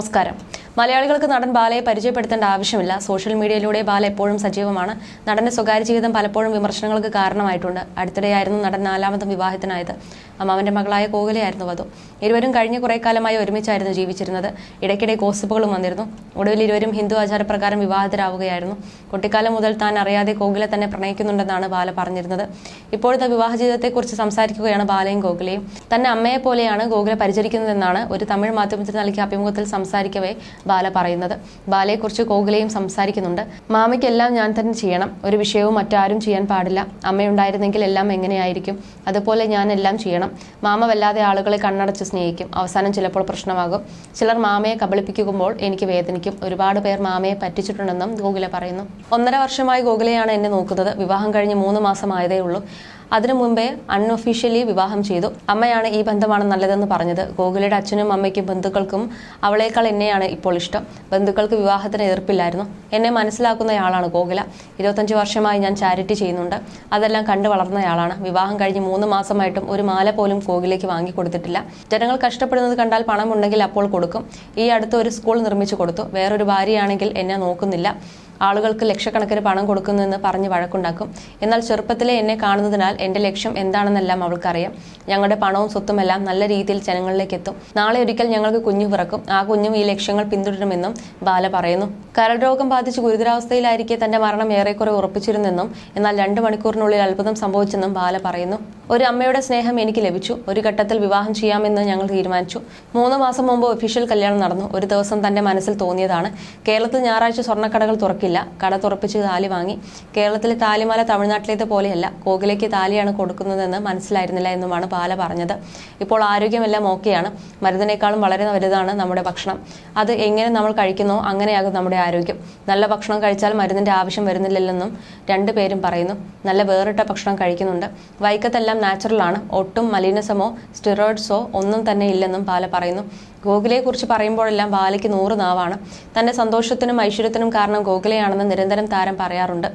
നമസ്കാരം. മലയാളികൾക്ക് നടൻ ബാലയെ പരിചയപ്പെടുത്തേണ്ട ആവശ്യമില്ല. സോഷ്യൽ മീഡിയയിലൂടെ ബാല എപ്പോഴും സജീവമാണ്. നടന്റെ സ്വകാര്യ ജീവിതം പലപ്പോഴും വിമർശനങ്ങൾക്ക് കാരണമായിട്ടുണ്ട്. അടുത്തിടെയായിരുന്നു നടൻ നാലാമതും വിവാഹത്തിനായത്. അമ്മാവന്റെ മകളായ കോകിലയായിരുന്നു വധു. ഇരുവരും കഴിഞ്ഞ കുറേ കാലമായി ഒരുമിച്ചായിരുന്നു ജീവിച്ചിരുന്നത്. ഇടയ്ക്കിടെ ഗോസിപ്പുകളും വന്നിരുന്നു. ഒടുവിൽ ഇരുവരും ഹിന്ദു ആചാരപ്രകാരം വിവാഹിതരാവുകയായിരുന്നു. കുട്ടിക്കാലം മുതൽ താൻ അറിയാതെ കോകില തന്നെ പ്രണയിക്കുന്നുണ്ടെന്നാണ് ബാല പറഞ്ഞിരുന്നത്. ഇപ്പോഴത്തെ വിവാഹ ജീവിതത്തെക്കുറിച്ച് സംസാരിക്കുകയാണ് ബാലയും ഗോകുലയും തന്നെ അമ്മയെ പോലെയാണ് ഗോകുല പരിചരിക്കുന്നതെന്നാണ് ഒരു തമിഴ് മാധ്യമത്തിന് നൽകിയ അഭിമുഖത്തിൽ സംസാരിക്കവേ ബാല പറയുന്നത്. ബാലയെക്കുറിച്ച് കോകിലയും സംസാരിക്കുന്നുണ്ട്. മാമയ്ക്കെല്ലാം ഞാൻ തന്നെ ചെയ്യണം. ഒരു വിഷയവും മറ്റാരും ചെയ്യാൻ പാടില്ല. അമ്മയുണ്ടായിരുന്നെങ്കിൽ എല്ലാം എങ്ങനെയായിരിക്കും? അതുപോലെ ഞാൻ എല്ലാം ചെയ്യണം. മാമ വല്ലാതെ ആളുകളെ കണ്ണടച്ച് സ്നേഹിക്കും. അവസാനം ചിലപ്പോൾ പ്രശ്നമാകും. ചിലർ മാമയെ കബളിപ്പിക്കുമ്പോൾ എനിക്ക് വേദനിക്കും. ഒരുപാട് പേർ മാമയെ പറ്റിച്ചിട്ടുണ്ടെന്നും ഗോകുല പറയുന്നു. ഒന്നര വർഷമായി ഗോകുലയാണ് എന്നെ നോക്കുന്നത്. വിവാഹം കഴിഞ്ഞ് മൂന്ന് മാസമായതേ ഉള്ളൂ അതിനു മുമ്പേ അൺഒഫീഷ്യലി വിവാഹം ചെയ്തു. അമ്മയാണ് ഈ ബന്ധമാണ് നല്ലതെന്ന് പറഞ്ഞത്. ഗോകുലയുടെ അച്ഛനും അമ്മയ്ക്കും ബന്ധുക്കൾക്കും അവളേക്കാൾ എന്നെയാണ് ഇപ്പോൾ ഇഷ്ടം. ബന്ധുക്കൾക്ക് വിവാഹത്തിന് എതിർപ്പില്ലായിരുന്നു. എന്നെ മനസ്സിലാക്കുന്നയാളാണ് ഗോകുല. ഇരുപത്തഞ്ച് വർഷമായി ഞാൻ ചാരിറ്റി ചെയ്യുന്നുണ്ട്. അതെല്ലാം കണ്ടു വളർന്നയാളാണ്. വിവാഹം കഴിഞ്ഞ് മൂന്ന് മാസമായിട്ടും ഒരു മാല പോലും കോകിലേക്ക് വാങ്ങി കൊടുത്തിട്ടില്ല. ജനങ്ങൾ കഷ്ടപ്പെടുന്നത് കണ്ടാൽ പണമുണ്ടെങ്കിൽ അപ്പോൾ കൊടുക്കും. ഈ അടുത്ത് ഒരു സ്കൂൾ നിർമ്മിച്ചു കൊടുത്തു. വേറൊരു ഭാര്യയാണെങ്കിൽ എന്നെ നോക്കുന്നില്ല. ആളുകൾക്ക് ലക്ഷക്കണക്കിന് പണം കൊടുക്കുന്നുവെന്ന് പറഞ്ഞ് വഴക്കുണ്ടാക്കും. എന്നാൽ ചെറുപ്പത്തിലെ എന്നെ കാണുന്നതിനാൽ എന്റെ ലക്ഷ്യം എന്താണെന്നെല്ലാം അവൾക്കറിയാം. ഞങ്ങളുടെ പണവും സ്വത്തുമെല്ലാം നല്ല രീതിയിൽ ജനങ്ങളിലേക്ക് എത്തും നാളെ ഒരിക്കൽ ഞങ്ങൾക്ക് കുഞ്ഞു പിറക്കും. ആ കുഞ്ഞും ഈ ലക്ഷ്യങ്ങൾ പിന്തുടരുമെന്നും ബാല പറയുന്നു. കരൾ രോഗം ബാധിച്ച് ഗുരുതരാവസ്ഥയിലായിരിക്കെ തന്റെ മരണം ഏറെക്കുറെ ഉറപ്പിച്ചിരുന്നെന്നും എന്നാൽ രണ്ട് മണിക്കൂറിനുള്ളിൽ അത്ഭുതം സംഭവിച്ചെന്നും ബാല പറയുന്നു. ഒരു അമ്മയുടെ സ്നേഹം എനിക്ക് ലഭിച്ചു. ഒരു ഘട്ടത്തിൽ വിവാഹം ചെയ്യാമെന്ന് ഞങ്ങൾ തീരുമാനിച്ചു. മൂന്ന് മാസം മുമ്പ് ഒഫീഷ്യൽ കല്യാണം നടന്നു. ഒരു ദിവസം തന്റെ മനസ്സിൽ തോന്നിയതാണ്. കേരളത്തിൽ ഞായറാഴ്ച സ്വർണക്കടകൾ തുറക്കില്ല. കട തുറപ്പിച്ച് താലി വാങ്ങി. കേരളത്തിലെ താലിമാല തമിഴ്നാട്ടിലേത് പോലെയല്ല. കോകിലേക്ക് താലിയാണ് കൊടുക്കുന്നതെന്ന് മനസ്സിലായിരുന്നില്ല എന്നുമാണ് പാല പറഞ്ഞത്. ഇപ്പോൾ ആരോഗ്യമെല്ലാം ഓക്കെയാണ്. മരുന്നിനേക്കാളും വളരെ വലുതാണ് നമ്മുടെ ഭക്ഷണം. അത് എങ്ങനെ നമ്മൾ കഴിക്കുന്നോ അങ്ങനെയാകും നമ്മുടെ ആരോഗ്യം. നല്ല ഭക്ഷണം കഴിച്ചാൽ മരുന്നിന്റെ ആവശ്യം വരുന്നില്ലെന്നും രണ്ടുപേരും പറയുന്നു. നല്ല വേറിട്ട ഭക്ഷണം കഴിക്കുന്നുണ്ട്. വൈക്കത്തെല്ലാം നാച്ചുറൽ ആണ്. ഒട്ടും മലിനസമോ സ്റ്റിറോയിഡ്സോ ഒന്നും തന്നെ ഇല്ലെന്നും ബാല പറയുന്നു. ഗോകുലയെക്കുറിച്ച് പറയുമ്പോഴെല്ലാം ബാലയ്ക്ക് നൂറ് നാവാണ്. തന്റെ സന്തോഷത്തിനും ഐശ്വര്യത്തിനും കാരണം ഗോകുലയാണെന്ന് നിരന്തരം താരം പറയാറുണ്ട്.